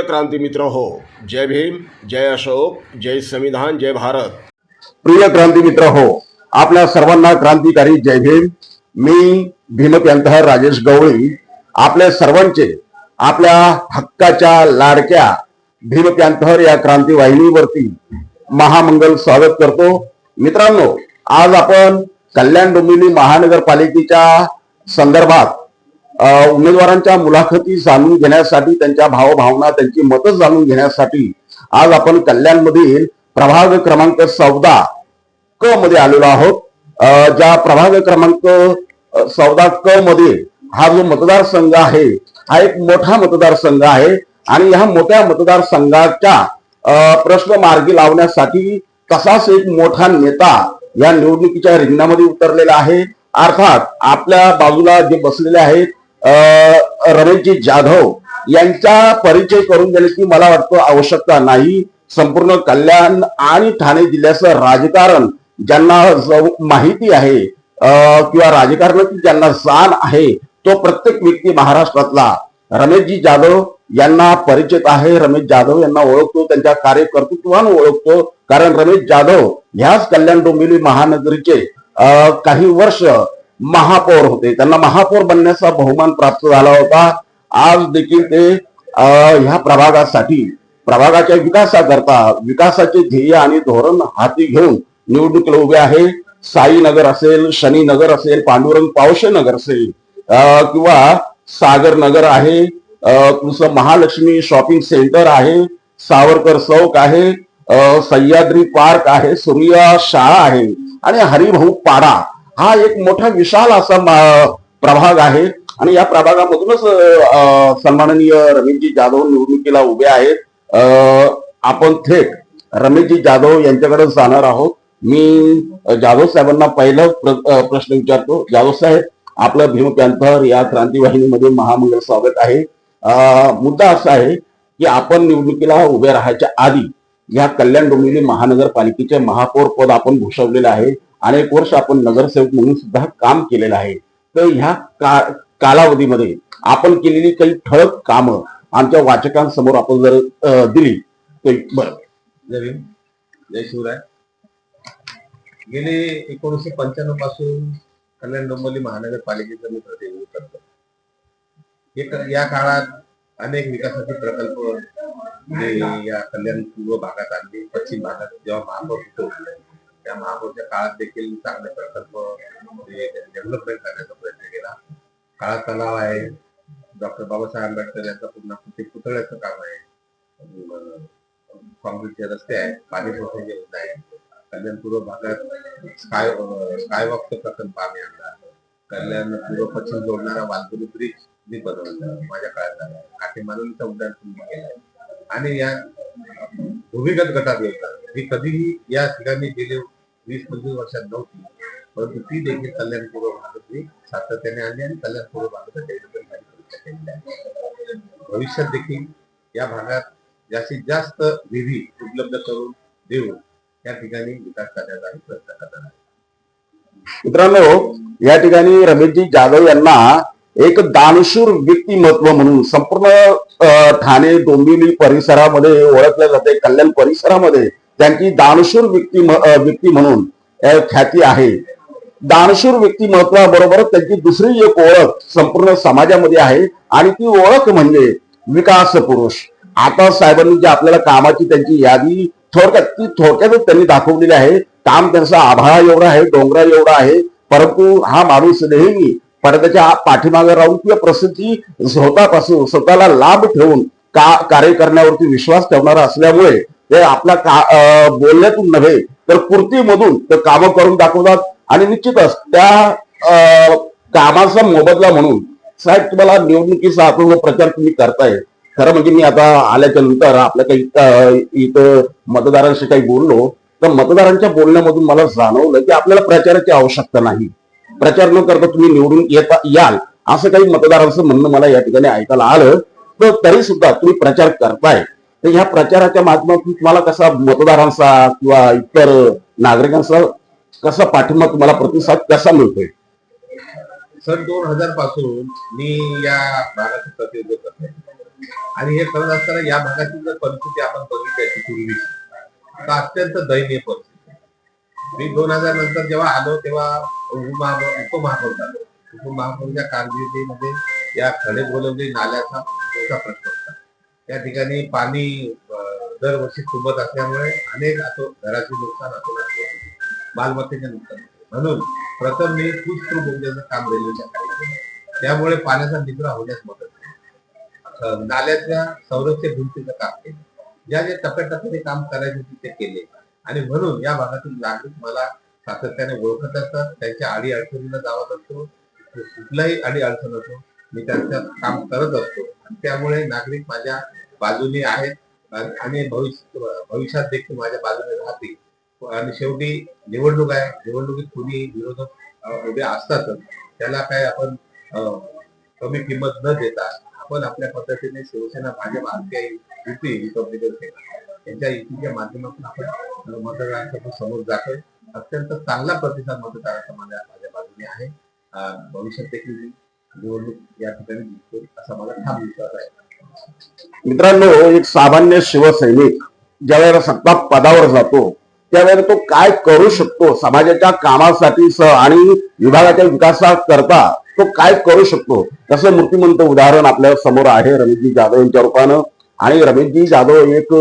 प्रिय क्रांती मित्र हो जय भीम जय अशोक जय संविधान जय भारत. प्रिय क्रांती मित्र हो आपल्या सर्वांना क्रांतिकारी जय भीम. मी भीमप्यांतहर राजेश गवळी आपल्या सर्वांचे आपल्या हक्काच्या लाडक्या भीमप्यांतहर या क्रांती वाहिनीवरती महामंगल स्वागत करतो. मित्रांनो आज आपण कल्याण डोंबिवली महानगरपालिकेच्या संदर्भात उमेदवारांच्या मुलाखती जाणून घेण्यासाठी त्यांच्या भावभावना त्यांची मतं जाणून घेण्यासाठी आज आपण कल्याणमधील प्रभाग क्रमांक चौदा क मध्ये आलेलो आहोत. ज्या प्रभाग क्रमांक चौदा क मध्ये हा जो मतदारसंघ आहे हा एक मोठा मतदारसंघ आहे आणि ह्या मोठ्या मतदारसंघाच्या प्रश्न मार्गी लावण्यासाठी तसाच एक मोठा नेता या निवडणुकीच्या रिंगणामध्ये उतरलेला आहे. अर्थात आपल्या बाजूला जे बसलेले आहेत रमेशजी जाधव यांचा परिचय करून देण्याची मला वाटतं आवश्यकता नाही. संपूर्ण कल्याण आणि ठाणे जिल्ह्याचं राजकारण ज्यांना माहिती आहे किंवा राजकारणाची ज्यांना जाण आहे तो प्रत्येक व्यक्ती महाराष्ट्रातला. रमेशजी जाधव यांना परिचित आहे रमेश जाधव यांना ओळखतो त्यांच्या कार्यकर्तृत्वानं ओळखतो. कारण रमेश जाधव ह्याच कल्याण डोंबिवली महानगरीचे काही वर्ष महापौर होते. त्यांना महापौर बनण्याचा बहुमान प्राप्त झाला होता. आज देखील ते ह्या प्रभागासाठी प्रभागाच्या विकासाकरता विकासाचे ध्येय आणि धोरण हाती घेऊन निवडणुकीला उभे आहे. साईनगर असेल शनी नगर असेल पांडुरंग पावशे नगर असेल किंवा सागर नगर आहे तुमचं महालक्ष्मी शॉपिंग सेंटर आहे सावरकर चौक आहे सह्याद्री पार्क आहे सूर्या शाळा आहे आणि हरिभाऊ पाडा हा एक मोठा विशाल असा प्रभाग आहे. आणि या प्रभागामधूनच सन्माननीय रमेशजी जाधव निवडणुकीला उभे आहेत. आपण थेट रमेशजी जाधव यांच्याकडे जाणार आहोत. मी जाधव साहेबांना पहिला प्र- प्रश्न विचारतो. जाधव साहेब आपलं भीम पॅन्थर या क्रांती वाहिनीमध्ये महामंगल स्वागत आहे. मुद्दा असा आहे की आपण निवडणुकीला उभे राहायच्या आधी या कल्याण डोंबिवली महानगरपालिकेचे महापौर पद आपण भूषवलेलं आहे. अनेक वर्ष आपण नगरसेवक म्हणून सुद्धा काम केलेलं आहे. तर ह्या का- कालावधीमध्ये आपण केलेली काही ठळक कामं आमच्या वाचकांसमोर आपण जर दिली तर बरं. जय जय शिवराय. गेले एकोणीसशे पंच्याण्णवपासून कल्याण डोंबिवली महानगरपालिकेचं मी प्रतिनिधित्व करतो. हे या काळात अनेक विकासाचे प्रकल्प म्हणजे या कल्याण पूर्व भागात आणले पश्चिम भागात जेव्हा महापौर होतो त्या महापूरच्या काळात देखील चांगले प्रकल्प डेव्हलपमेंट करण्याचा प्रयत्न केला. काळा तलाव आहे. डॉक्टर बाबासाहेब आंबेडकर यांचा पुन्हा पुतळ्याचं काम आहे. काँक्रीटचे रस्ते आहेत. पाणी पुरवठ्याची योजना आहे. कल्याण पूर्व भागात स्काय स्कायवॉकचा प्रकल्प आम्ही आणला. कल्याण पूर्व पश्चिम जोडणारा वालपुरी ब्रिज मी बनवला माझ्या काळात झाला काठी मानवलीचा उड्डाण पूर्ण केलाय आणि या भूमिगत गटात योजना ही कधीही या ठिकाणी गेले वीस पंचवीस वर्षात नव्हती. परंतु ती देखील कल्याण भागातली सातत्याने आणली आणि कल्याणपूर्व भागात आहे भविष्यात देखील या भागात जास्तीत जास्त निधी उपलब्ध करून देऊन या ठिकाणी विकास करण्याचा प्रयत्न करणार आहे मित्रांनो या ठिकाणी रमेशजी जाधव यांना एक दानशूर व्यक्तिमत्व म्हणून संपूर्ण ठाणे डोंबिवली परिसरामध्ये ओळखल्या जाते. कल्याण परिसरामध्ये त्यांची दानशूर व्यक्ती व्यक्ती म्हणून ख्याती आहे. दानशूर व्यक्तिमत्वाबरोबर त्यांची दुसरी एक ओळख संपूर्ण समाजामध्ये आहे आणि ती ओळख म्हणजे विकास पुरुष. आता साहेबांनी जे आपल्याला कामाची त्यांची यादी थोडक्यात ती थोडक्यातच त्यांनी दाखवलेली आहे. काम त्यांचा आभाळा एवढा आहे डोंगरा एवढा आहे परंतु हा माणूस नेहमी पडद्याच्या पाठीमागे राहून किंवा प्रसिद्धी स्वतःपासून स्वतःला लाभ ठेवून का कार्य करण्यावरती विश्वास ठेवणारा असल्यामुळे हे आपल्या का बोलण्यातून नव्हे तर कृतीमधून ते कामं करून दाखवतात. आणि निश्चितच त्या कामाचा मोबदला म्हणून साहेब तुम्हाला निवडणुकीचा आपण प्रचार तुम्ही करताय. खरं म्हणजे मी आता आल्याच्यानंतर आपल्या काही इथं मतदारांशी काही बोललो तर मतदारांच्या बोलण्यामधून मला जाणवलं की आपल्याला प्रचाराची आवश्यकता नाही. प्रचार न करता तुम्ही निवडून येता याल असं काही मतदारांचं म्हणणं मला या ठिकाणी ऐकायला आलं. तर तरी सुद्धा तुम्ही प्रचार करताय. तर ह्या प्रचाराच्या माध्यमातून तुम्हाला कसा मतदारांचा किंवा इतर नागरिकांचा कसा पाठिंबा तुम्हाला प्रतिसाद कसा मिळतोय? सन दोन हजारपासून मी या भागाचं प्रतिनिधित्व करतो आणि हे करत असताना या भागातील जर परिस्थिती आपण बघितली पूर्वी तर अत्यंत दयनीय परिस्थिती. मी दोन हजार नंतर जेव्हा आलो तेव्हा उपमहापौर उपमहापौर झालो. उपमहापौरच्या कारकिर्दीमध्ये या खडे बोलवली नाल्याचा मोठा प्रश्न होता. त्या ठिकाणी पाणी दरवर्षी तुंबत असल्यामुळे अनेक असो घराचे नुकसान असो मालमत्तेचे नुकसान म्हणून प्रथम मी फुसफूस बोगद्याचं काम रेल्वेच्या त्यामुळे पाण्याचा निचरा होण्यास मदत नाल्याच्या संरक्षण भिंतीचं काम केलं. ज्या जे टप्प्याटप्प्याने काम करायचे होते ते केले. आणि म्हणून या भागातील नागरिक मला सातत्याने ओळखत असतात. त्यांच्या आडी अडचणीला जावत असतो कुठलाही आडी अडचण असो मी त्यांचं काम करत असतो. त्यामुळे नागरिक माझ्या बाजूने आहेत. आणि- भविष्य भविष्यात देखील माझ्या बाजूने राहतील. आणि शेवटी निवडणूक आहे. निवडणुकीत कुणी विरोधक उभे असतातच त्याला काय आपण कमी किंमत न देता आपण आपल्या पद्धतीने शिवसेना भाजप आरपीआय युती रिपब्लिकन सेना यांच्या युतीच्या माध्यमातून आपण अं, मतदारांच्या समोर जातोय. अत्यंत चांगला प्रतिसाद मतदारांचा माझ्या माझ्या बाजूने आहे. भविष्यात देखील मी निवडणूक या ठिकाणी जिंकतो असा मला ठाम विश्वास आहे. मित्रांनो एक सामान्य शिवसैनिक ज्यावेळेला सत्ता पदावर जातो त्यावेळेला तो काय करू शकतो? समाजाच्या कामासाठी स- आणि विभागाच्या विकासाकरता तो काय करू शकतो? तसं मूर्तिमंत उदाहरण आपल्यासमोर आहे रमेशजी जाधव यांच्या रूपानं. आणि रमेशजी जाधव एक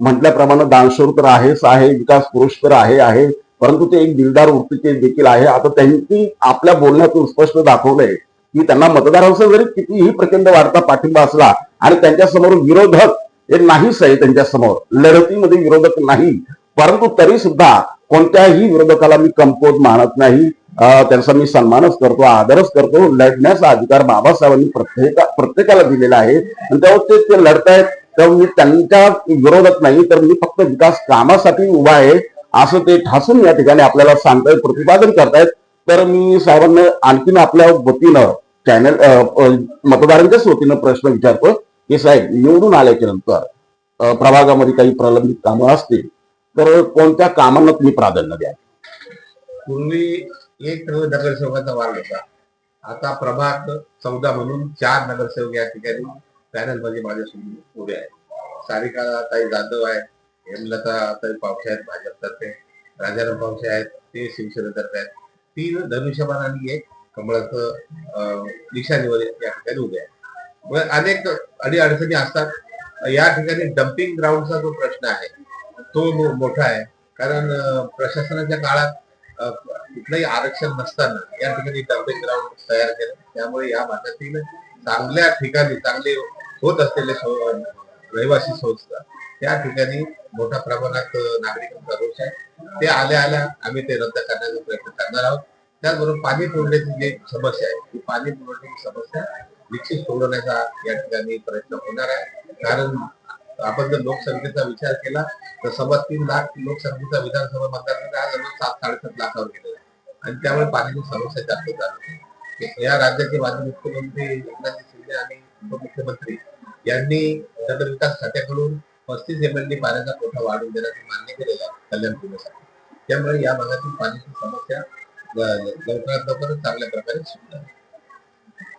म्हटल्याप्रमाणे दानशूर तर आहेच आहे विकास पुरुष तर आहे आहे. परंतु ते एक दिलदार वृत्तीचे देखील आहे. आता त्यांनी आपल्या बोलण्यातून स्पष्ट दाखवलंय की त्यांना मतदारांचा जरी कितीही प्रचंड वाढता पाठिंबा असला आणि त्यांच्यासमोर विरोधक हे नाहीच आहे त्यांच्यासमोर लढतीमध्ये विरोधक नाही. परंतु तरी सुद्धा कोणत्याही विरोधकाला मी कमकोत मानत नाही. त्यांचा मी सन्मानच करतो आदरच करतो. लढण्याचा अधिकार बाबासाहेबांनी प्रत्येका प्रत्येकाला दिलेला आहे. आणि त्यावर ते ते लढतायत तेव्हा मी त्यांच्या विरोधक नाही तर मी फक्त विकास कामासाठी उभा आहे असं ते ठासून या ठिकाणी आपल्याला सांगतायत प्रतिपादन करतायत. तर मी साहेबांना आणखीन आपल्या वतीनं चॅनल मतदारांच्याच वतीनं प्रश्न विचारतो. हे साहेब निवडून आल्याच्यानंतर प्रभागामध्ये काही प्रलंबित कामं असतील तर कोणत्या कामांना तुम्ही प्राधान्य द्या पूर्वी एक नगरसेवकाचा वार्ड होता. आता प्रभाग चौदा म्हणून चार नगरसेवक या ठिकाणी पॅनलमध्ये माझ्यासमोर उभे आहेत. सारिका ताई जाधव आहे हेमलता ताई पावशे आहेत भाजपतर्फे राजाराम पावशे आहेत ते शिवसेनेतर्फे आहेत. तीन धनुष्यबाण आणि एक कमळाचं अं, निशाणीवर या ठिकाणी उभे आहेत. म्हणजे अनेक अडी अडचणी असतात. या ठिकाणी डम्पिंग ग्राउंडचा जो प्रश्न आहे तो मो- मोठा आहे. कारण प्रशासनाच्या काळात कुठलंही आरक्षण नसताना या ठिकाणी डम्पिंग ग्राउंड तयार केलं. त्यामुळे या भागातील चांगल्या ठिकाणी चांगले होत असलेले रहिवासी संस्था त्या ठिकाणी मोठ्या प्रमाणात नागरिकांचा रोष आहे. ते आल्या आल्या आम्ही ते रद्द करण्याचा प्रयत्न करणार आहोत. त्याचबरोबर पाणी पुरवण्याची जी समस्या आहे ती पाणी पुरवठ्याची समस्या निश्चित सोडवण्याचा या ठिकाणी प्रयत्न होणार आहे. कारण आपण जर लोकसंख्येचा विचार केला तर सव्वा तीन लाख लोकसंख्येचा विधानसभा मतदारसंघ हा जवळ सात साडेसात लाखावर गेलेला आहे. आणि त्यामुळे पाण्याची समस्या जास्त झाली या राज्याचे माजी मुख्यमंत्री एकनाथ शिंदे आणि उपमुख्यमंत्री यांनी नगरविकास खात्याकडून पस्तीस एम एल डी पाण्याचा कोठा वाढवून देण्याचे मान्य केलेलं आहे कल्याण पूर्णसाठी त्यामुळे या भागातील पाण्याची समस्या लवकरात लवकरच चांगल्या प्रकारे सुटणार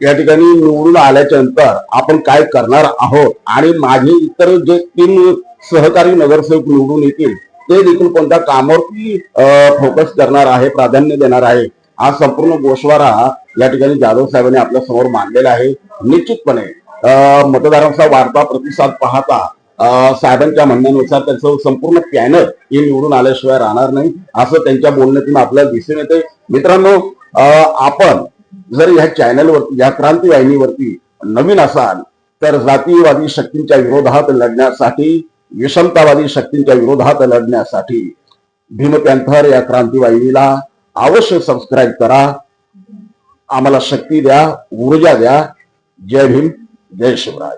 या ठिकाणी निवडून आल्याच्यानंतर आपण काय करणार आहोत? आणि माझे इतर जे तीन सहकारी नगरसेवक निवडून येतील ते देखील कोणत्या कामावरती फोकस करणार आहे प्राधान्य देणार आहे हा संपूर्ण गोषवारा या ठिकाणी जाधव साहेबांनी आपल्यासमोर मांडलेला आहे. निश्चितपणे अं, मतदारांचा वाढता प्रतिसाद पाहता साहेबांच्या म्हणण्यानुसार त्यांचं संपूर्ण पॅनल हे निवडून आल्याशिवाय राहणार नाही असं त्यांच्या बोलण्यातून आपल्याला दिसून येते मित्रांनो आपण जर ह्या चॅनलवरती या क्रांती वाहिनीवरती नवीन असाल तर जातीयवादी शक्तींच्या विरोधात लढण्यासाठी विषमतावादी शक्तींच्या विरोधात लढण्यासाठी भीम पॅन्थर या क्रांती वाहिनीला अवश्य सबस्क्राईब करा. आम्हाला शक्ती द्या ऊर्जा द्या. जय भीम जय शिवराय.